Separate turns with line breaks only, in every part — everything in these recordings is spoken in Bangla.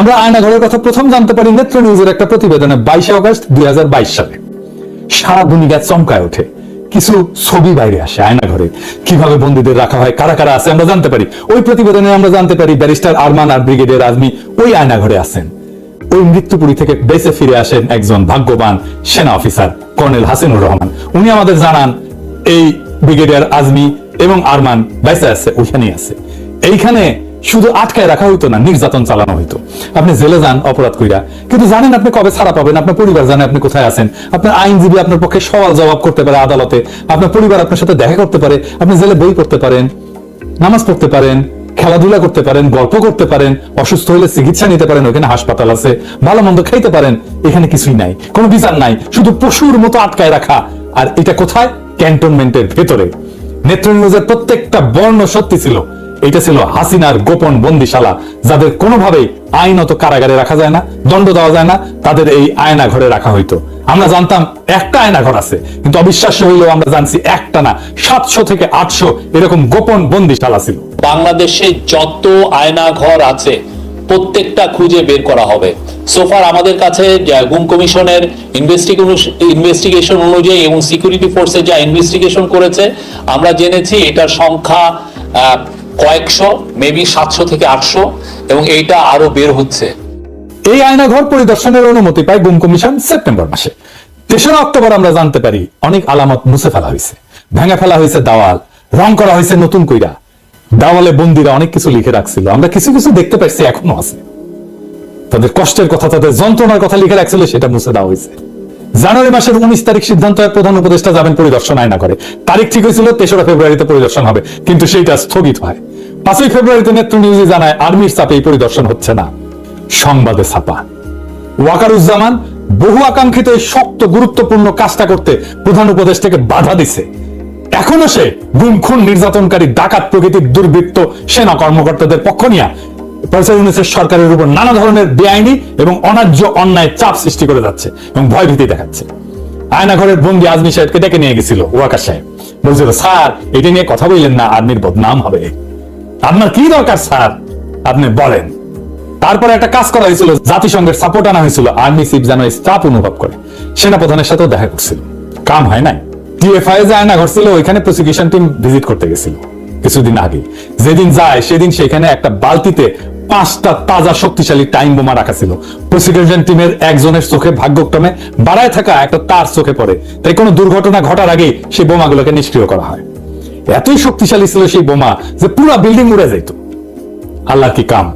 আমরা আয়নাঘরের কথা প্রথম জানতে পারি নেত্র নিউজের একটা প্রতিবেদনে বাইশে অগস্ট দুই সালে। সারা দুনিয়া চমকায় ওঠে। কিছু ছবি বাইরে আসে আয়নাঘরে। কীভাবে বন্দীদের রাখা হয়, কারা কারা আছে, আমরা জানতে পারি। ওই প্রতিবেদনে আমরা জানতে পারি ব্যারিস্টার আরমান আর ব্রিগেডিয়ার আজমি ওই আয়নাঘরে আছেন। ওই মৃত্যুপুরী থেকে বেঁচে ফিরে আসেন একজন ভাগ্যবান সেনা অফিসার, কর্নেল হাসিনুর রহমান। উনি আমাদের জানান, এই ব্রিগেডিয়ার আজমি এবং আরমান বেঁচে আছে ওইখানেই আছে। এইখানে শুধু আটকায় রাখা হইতো না, নির্যাতন চালানো হইতো। আপনি জেলে যান অপরাধ কইরা। কিন্তু জানেন আপনি কবে ছাড়া পাবেন? আপনার পরিবার জানে আপনি কোথায় আছেন। আপনার আইনজীবী আপনার পক্ষে সওয়াল জবাব করতে পারে আদালতে। আপনার পরিবার আপনার সাথে দেখা করতে পারে। আপনি জেলে বই পড়তে পারেন, নামাজ পড়তে পারেন, খেলাধুলা করতে পারেন, গল্প করতে পারেন, অসুস্থ হলে চিকিৎসা নিতে পারেন ওখানে হাসপাতাল আছে, ভালো মন্দ খাইতে পারেন, এখানে কিছুই নাই, কোনো বিচার নাই, শুধু পশুর মতো আটকায় রাখা। আর এটা কোথায়? ক্যান্টনমেন্টের ভেতরে। নেত্র প্রত্যেকটা বর্ণ সত্যি ছিল। এটা ছিল হাসিনার গোপন বন্দিশালা, যাদের কোনোভাবেই আইনত কারাগারে রাখা যায় না, দণ্ড দেওয়া যায় না, তাদের এই আয়না ঘরে রাখা হইতো। আমরা জানতাম একটা আয়না ঘর আছে, কিন্তু অবিশ্বাস্য হইলেও আমরা জানছি একটা না, সাতশো থেকে আটশো এরকম গোপন বন্দিশালা ছিল।
বাংলাদেশে যত আয়না ঘর আছে, প্রত্যেকটা খুঁজে বের করা হবে। সোফার আমাদের কাছে গুম কমিশনের ইনভেস্টিগেশন অনুযায়ী এবং সিকিউরিটি ফোর্সে যা ইনভেস্টিগেশন করেছে, আমরা জেনেছি এটার সংখ্যা কয়েকশো মেবি সাতশো থেকে আটশো, এবং এইটা আরও বের হচ্ছে।
এই আয়নাঘর পরিদর্শনের অনুমতি পায় গুম কমিশন সেপ্টেম্বর মাসে। তেসরা অক্টোবর আমরা জানতে পারি অনেক আলামত মুছে ফেলা হয়েছে। ভেঙে ফেলা হয়েছে দেওয়াল, রং করা হয়েছে নতুন কইরা। দেওয়ালে বন্দিরা অনেক কিছু লিখে রাখছিল। আমরা কিছু কিছু দেখতে পাইছি এখনও আছে। তাদের কষ্টের কথা, তাদের যন্ত্রণার কথা লিখে রাখছিল, সেটা মুছে দেওয়া হয়েছে। জানুয়ারি মাসের উনিশ তারিখ সিদ্ধান্ত হয় প্রধান উপদেষ্টা যাবেন পরিদর্শন আয়না করে তারিখ ঠিক হয়েছিল তেসরা ফেব্রুয়ারিতে পরিদর্শন হবে, কিন্তু সেইটা স্থগিত হয়। পাঁচই ফেব্রুয়ারিতে নেত্র নিউজে জানায়, আর্মির চাপে এই পরিদর্শন হচ্ছে না। সংবাদে ছাপা। ওয়াকারুজ্জামান বহু আকাঙ্ক্ষিত এই শক্ত, গুরুত্বপূর্ণ কাজটা করতে প্রধান উপদেষ্টাকে বাধা দিছে। এখনও সে গুম খুন নির্যাতনকারী, ডাকাত প্রকৃতির দুর্বৃত্ত সেনা কর্মকর্তাদের পক্ষ নিয়ে পয়সা ইউনিসের সরকারের উপর নানা ধরনের বেআইনি এবং অন্যায্য অন্যায় চাপ সৃষ্টি করে যাচ্ছে এবং ভয়ভীতি দেখাচ্ছে। আয়নাঘরের বন্দি আজমি সাহেবকে ডেকে নিয়ে গেছিল ওয়াকার সাহেব। বলছিল, স্যার, এটা নিয়ে কথা বললেন না আর্মির বদনাম হবে। আপনার কি দরকার, স্যার? আপনি বলেন। তারপরে একটা কাজ করা হয়েছিল, জাতিসংঘের সাপোর্ট আনা হয়েছিল, আর্মি চিফ যেন চাপ অনুভব করে। সেনাপ্রধানের সাথেও দেখা করছিল। কাম হয় নাই। টিএফআই যে আয়না ঘটছিল ওইখানে প্রসিকিউশন টিম ভিজিট করতে গেছিল, কিছুদিন আগে। যেদিন যায়, সেদিন সেখানে একটা বালতিতে পাঁচটা তাজা শক্তিশালী টাইম বোমা রাখা ছিল। প্রসিকিউশন টিমের একজনের চোখে ভাগ্যক্রমে বাড়ায় থাকা একটা তার চোখে পড়ে। তাই কোনো দুর্ঘটনা ঘটার আগেই সেই বোমাগুলোকে নিষ্ক্রিয় করা হয়। এতই শক্তিশালী ছিল সেই বোমা যে পুরো বিল্ডিং উড়ে যেত আল্লাহ কি কাম?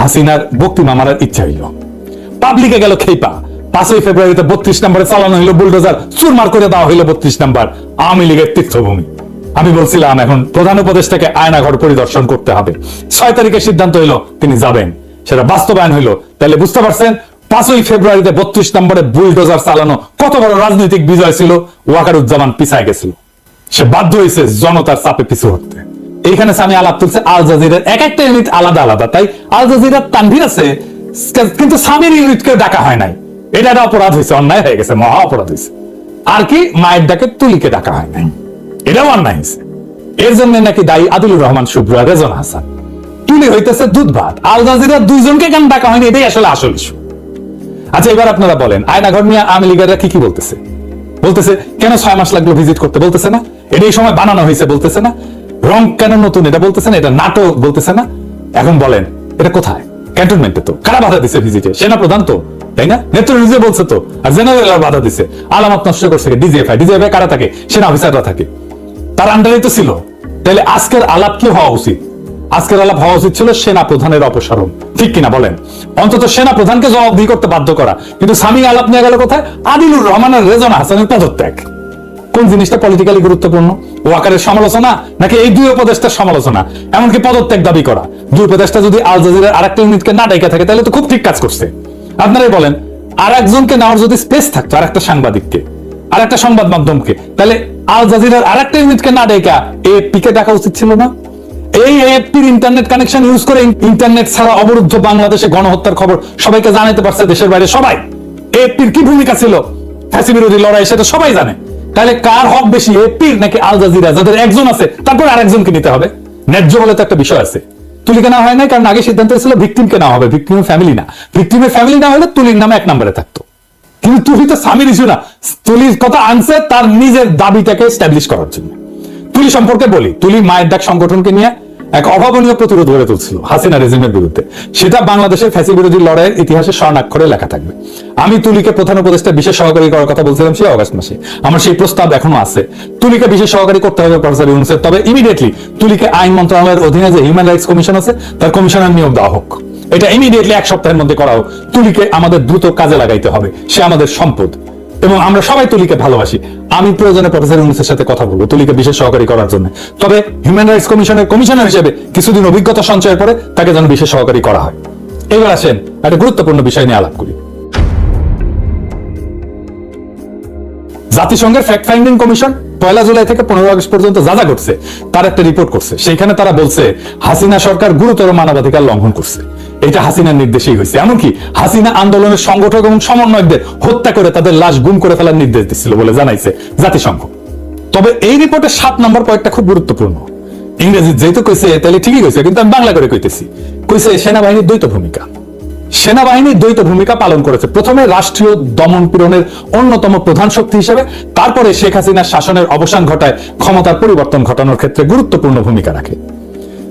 হাসিনার বক্তি মামার ইচ্ছা হইল। পাবলিকে গেল খেপা পাঁচই ফেব্রুয়ারিতে বত্রিশ নম্বরে চালানো হইল বুলডোজার, চুরমার করে দেওয়া হইল বত্রিশ নম্বর। আওয়ামী লীগের তীর্থভূমি। আমি বলছিলাম, এখন প্রধান উপদেষ্টাকে আয়নাঘর পরিদর্শন করতে হবে। ছয় তারিখে সিদ্ধান্ত হইল, তিনি যাবেন। সেটা বাস্তবায়ন হইল। তাহলে বুঝতে পারছেন, পাঁচই ফেব্রুয়ারিতে বত্রিশ নম্বরে বুলডোজার চালানো কত বড় রাজনৈতিক বিজয় ছিল, ওয়াকারুজ্জামান পিছায় গেছিল। সে বাধ্য হয়েছে জনতার চাপে পিছু হতে এইখানে আমি আলাপ তুলছে, আল জাজিরার এক একটা ইউনিট আলাদা আলাদা। তাই আল জাজিরার তানভীর আছে, কিন্তু সামির ইউনিটকে ডাকা হয় নাই। এটা একটা অপরাধ হয়েছে, অন্যায় হয়ে গেছে, মহা অপরাধ হয়েছে। আর কি, মায়ের ডাকে তুলিকে ডাকা হয় নাই। এটাও অন্যায় হয়েছে। এর জন্য নাকি দায়ী আদিলুর রহমান শুভ্র আর রেজন হাসান। তুলি হইতেছে দুধ ভাত আল জাজিরার দুইজনকে কেন ডাকা হয়নি? এটাই আসলে আসল ইস্যু আচ্ছা এবার আপনারা বলেন, আয়নাঘর নিয়ে আওয়ামী লীগেরা কি কি বলতেছে? বলতেছে, কেন ছয় মাস লাগল ভিজিট করতে? বলতেছে না। এটা এই সময় বানানো হয়েছে, বলতেছে না। রং কেন নতুন? এটা বলতেছে না, এটা নাটক বলতেছে না। এখন বলেন, এটা কোথায়? ক্যান্টনমেন্টে তো। কারা বাধা দিছে ভিজিটে সেনা প্রধান তো, তাই না? নেত্র নিজে বলছে তো, আর জেনারেল বাধা দিছে। আলামত নষ্ট করছে ডিজিএফআই ডিজিএফআই কারা থাকে? সেনা অফিসাররা থাকে। তার আন্ডারে তো ছিল। তাহলে আজকের আলাপ কি হওয়া উচিত? আজকের আলাপ হওয়া উচিত ছিল সেনা প্রধানের অপসারণ। ঠিক কিনা বলেন? অন্তত সেনা প্রধানকে জবাবদিহি করতে বাধ্য করা। কিন্তু স্বামী আলাপ নিয়ে গেল কোথায়? আদিলুর রহমানের রেজন হাসানের পদত্যাগ। কোন জিনিসটা পলিটিক্যালি গুরুত্বপূর্ণ? ওয়াকারের সমালোচনা? নাকি এই দুই উপদেষ্টার সমালোচনা? এমনকি পদত্যাগ দাবি করা। দুই উপদেষ্টা যদি আল জাজিরার আরেকটা ইউনিটকে না ডেকে থাকে, তাহলে তো খুব ঠিক কাজ করছে। আপনারাই বলেন আর একজনকে নেওয়ার যদি স্পেস থাকতো আর একটা সাংবাদিককে। আর একটা সংবাদ মাধ্যমকে। তাহলে আল জাজিরার আর একটা ইউনিটকে না ডেকা এএফপি কে ডাকা উচিত ছিল না? এই এএফপির ইন্টারনেট কানেকশন ইউজ করে ইন্টারনেট ছাড়া অবরুদ্ধ বাংলাদেশে গণহত্যার খবর সবাইকে জানাতে পারছে দেশের বাইরে সবাই। এএফপির কি ভূমিকা ছিল? ফ্যাসি বিরোধী লড়াই, সেটা সবাই জানে। তাহলে কার হক বেশি এপির নাকি আল জাজিরা যাদের একজন আছে, তারপর আর একজনকে নিতে হবে। ন্যায্য বলে তো একটা বিষয় আছে। তুলি কেনা হয় না কারণ আগে সিদ্ধান্ত ছিল ভিকটিমকে না হবে। ভিকটিমের ফ্যামিলি না। ভিকটিমের ফ্যামিলি না হলে তুলির নামে এক নম্বরে থাকতো। কিন্তু তুলি তো স্বামীর ইস্যু না। তুলির কথা আনছে তার নিজের দাবিটাকে স্ট্যাবলিশ করার জন্য। তুলি সম্পর্কে বলি। তুলি মায়ের ডাক সংগঠনকে নিয়ে এক অভাবনীয় প্রতিরোধ গড়ে তুলছিল হাসিনা রেজিমের বিরুদ্ধে। সেটা বাংলাদেশের ফ্যাসি বিরোধী লড়াইয়ের ইতিহাসে স্বর্ণাক্ষরে লেখা থাকবে। আমি তুলিকে প্রধান উপদেষ্টা, বিশেষ সহকারী করার কথা বলছিলাম সেই অগস্ট মাসে। আমার সেই প্রস্তাব এখনও আছে। তুলিকে বিশেষ সহকারী করতে হবে প্রফেসর ইউনুসের। তবে ইমিডিয়েটলি তুলিকে আইন মন্ত্রণালয়ের অধীনে যে হিউম্যান রাইটস কমিশন আছে, তার কমিশনার নিয়োগ দেওয়া হোক। এটা ইমিডিয়েটলি এক সপ্তাহের মধ্যে করা হোক তুলিকে আমাদের দ্রুত কাজে লাগাইতে হবে। সে আমাদের সম্পদ। এবং আমরা সবাই তুলিকে ভালোবাসি। আমি প্রয়োজনে প্রফেসর ইউনুসের সাথে কথা বলব, তুলিকে বিশেষ সহকারী করার জন্য। তবে হিউম্যান রাইটস কমিশনের কমিশনার হিসেবে কিছুদিন অভিজ্ঞতা সঞ্চয়ের পরে তাকে যেন বিশেষ সহকারী করা হয়। এবার আসেন একটা গুরুত্বপূর্ণ বিষয় নিয়ে আলাপ করি। জাতিসংঘের ফ্যাক্ট ফাইন্ডিং কমিশন পয়লা জুলাই থেকে পনেরো আগস্ট পর্যন্ত যা যা করছে তার একটা রিপোর্ট করছে। সেখানে তারা বলছে, হাসিনা সরকার গুরুতর মানবাধিকার লঙ্ঘন করছে। এটা হাসিনার নির্দেশেই হয়েছে। এমনকি হাসিনা আন্দোলনের সংগঠক এবং সমন্বয়কদের হত্যা করে তাদের লাশ গুম করে ফেলার নির্দেশ দিচ্ছিল বলে জানাইছে জাতিসংঘ। তবে এই রিপোর্টের সাত নম্বর পয়েন্টটা খুব গুরুত্বপূর্ণ। ইংরেজি যেহেতু কইছে তাহলে ঠিকই কইছে, কিন্তু আমি বাংলা করে কইতেছি। কইছে, সেনাবাহিনীর দ্বৈত ভূমিকা। সেনাবাহিনী দ্বৈত ভূমিকা পালন করেছে। প্রথমে রাষ্ট্রীয় দমন পীড়নের অন্যতম প্রধান শক্তি হিসেবে, তারপরে শেখ হাসিনার শাসনের অবসান ঘটায় ক্ষমতার পরিবর্তন ঘটানোর ক্ষেত্রে গুরুত্বপূর্ণ ভূমিকা রাখে।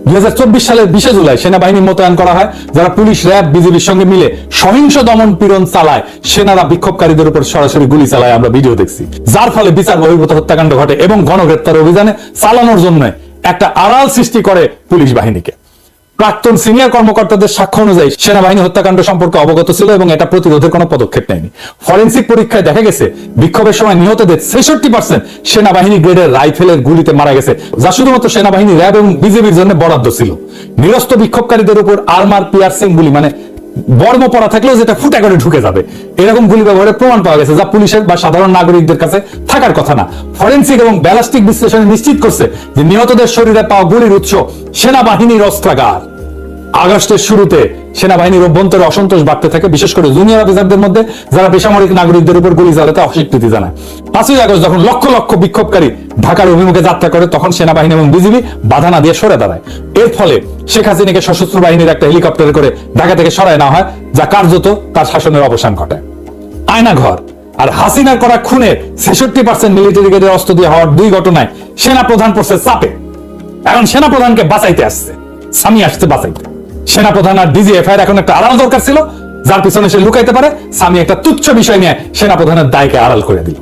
দুই হাজার চব্বিশ সালের বিশে জুলাই সেনাবাহিনী মোতায়েন করা হয়, যারা পুলিশ, র্যাব, বিজিবির সঙ্গে মিলে সহিংস দমন পীড়ন চালায়। সেনারা বিক্ষোভকারীদের উপর সরাসরি গুলি চালায়, আমরা ভিডিও দেখছি। যার ফলে বিচার, বহির্ভূত হত্যাকাণ্ড ঘটে এবং গণগ্রেপ্তার অভিযানে চালানোর জন্য একটা আড়াল সৃষ্টি করে পুলিশ বাহিনীকে। প্রাক্তন সিনিয়র কর্মকর্তাদের সাক্ষ্য অনুযায়ী সেনাবাহিনী হত্যাকাণ্ড সম্পর্কে অবগত ছিল এবং এটা প্রতিরোধের কোনো পদক্ষেপ নেয়নি। ফরেন্সিক পরীক্ষায় দেখা গেছে, বিক্ষোভের সময় নিহতদের ছেষট্টি পার্সেন্ট সেনাবাহিনী গ্রেডের রাইফেলের গুলিতে মারা গেছে, যা শুধুমাত্র সেনাবাহিনী, র্যাব এবং বিজেপির জন্য বরাদ্দ ছিল। নিরস্ত বিক্ষোভকারীদের উপর আর্মার পিয়ারসিং গুলি মানে বর্ম পড়া থাকলেও যেটা ফুটা করে ঢুকে যাবে। এরকম গুলি ব্যবহারের প্রমাণ পাওয়া গেছে যা পুলিশের বা সাধারণ নাগরিকদের কাছে থাকার কথা না। ফরেন্সিক এবং ব্যালাস্টিক বিশ্লেষণে নিশ্চিত করছে যে নিহতদের শরীরে পাওয়া গুলির উৎস সেনাবাহিনীর অস্ত্রাগার। আগস্টের শুরুতে সেনাবাহিনীর অভ্যন্তরে অসন্তোষ বাড়তে থাকে, বিশেষ করে জুনিয়র অফিসারদের মধ্যে যারা বেসামরিক নাগরিকদের উপর গুলি চালাতে অস্বীকৃতি জানায়। পাঁচই আগস্ট যখন লক্ষ লক্ষ বিক্ষোভকারী ঢাকার অভিমুখে যাত্রা করে, তখন সেনাবাহিনী এবং বিজিবি বাধা না দিয়ে সরে দাঁড়ায়। এর ফলে শেখ হাসিনাকে সশস্ত্র বাহিনীর একটা হেলিকপ্টারে করে ঢাকা থেকে সরায় না হয়, যা কার্যত তার শাসনের অবসান ঘটায়। আয়নাঘর আর হাসিনার করা খুনের ছেষট্টি পার্সেন্ট মিলিটারি গ্রেডের অস্ত্র দিয়ে হওয়ার দুই ঘটনায় সেনা প্রধান পড়ছে চাপে। এখন সেনা প্রধানকে বাঁচাইতে আসছে, স্বামী আসছে বাঁচাইতে। সেনা প্রধান আর ডিজিএফআই এখন একটা আড়াল দরকার ছিল, যার পিছনে সে লুকাইতে পারে। স্বামী একটা তুচ্ছ বিষয় নিয়ে সেনা প্রধানের দায়কে আড়াল করে দিল।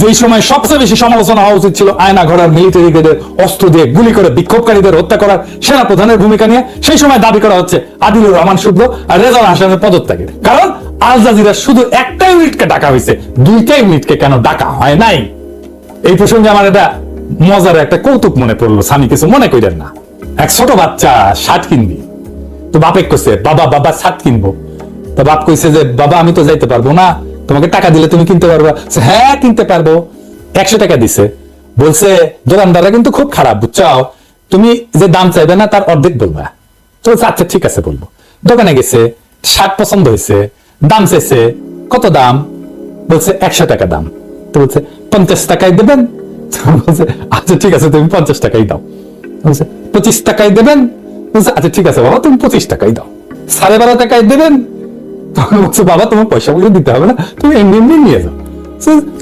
যেই সময় সবচেয়ে বেশি সমালোচনা হওয়া উচিত ছিল আয়না ঘরার মিলিটারি গ্রেডের অস্ত্র দিয়ে গুলি করে বিক্ষোভকারীদের হত্যা করার সেনা প্রধানের ভূমিকা নিয়ে, সেই সময় দাবি করা হচ্ছে আদিলুর রহমান শুভ্র আর রেজাল হাসানের পদত্যাগের। কারণ আল জাজিরা শুধু একটা ইউনিটকে ডাকা হয়েছে দুইটা ইউনিটকে কেন ডাকা হয় নাই? এই প্রসঙ্গে আমার এটা মজার একটা কৌতুক মনে পড়ল স্বামী কিছু মনে করেন না। এক ছোট বাচ্চা শার্ট কিনবি। তো বাপে কইছে, বাবা বাবা শার্ট কিনবো। তো বাপ কইছে যে, বাবা, আমি তো যাইতে পারব না, তোমাকে টাকা দিলে তুমি কিনতে পারবা। হ্যাঁ কিনতে পারব। একশো টাকা দিছে। বলছে, দোকানদাররা কিন্তু খুব খারাপ, বুঝছাও? তুমি যে দাম চাইবে না, তার অর্ধেক বলবা। তো আচ্ছা ঠিক আছে, বলব। দোকানে গেছে, শার্ট পছন্দ হয়েছে, দাম চাইছে, কত দাম? বলছে, একশো টাকা দাম। তো বলছে, পঞ্চাশ টাকায় দেবেন? বলছে আচ্ছা ঠিক আছে, তুমি পঞ্চাশ টাকাই দাও। বলছে, পঁচিশ টাকায় দেবেন? আচ্ছা ঠিক আছে, বাবা, তুমি পঁচিশ টাকাই দাও। সাড়ে বারো টাকায় দেবেন, তখন বলছে, বাবা, তোমার পয়সা গুলো দিতে হবে না, তুমি এমনি এমনি নিয়ে যাও।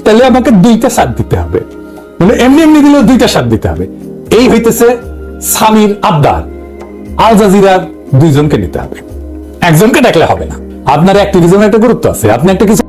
তাহলে আমাকে দুইটা সার দিতে হবে। মানে এমনি এমনি দিলেও দুইটা সার দিতে হবে। এই হইতেছে স্বামীর আবদার। আল জাজিরার দুইজনকে নিতে হবে। একজনকে ডাকলে হবে না। আপনার অ্যাক্টিভিজমের একটা গুরুত্ব আছে। আপনি একটা কিছু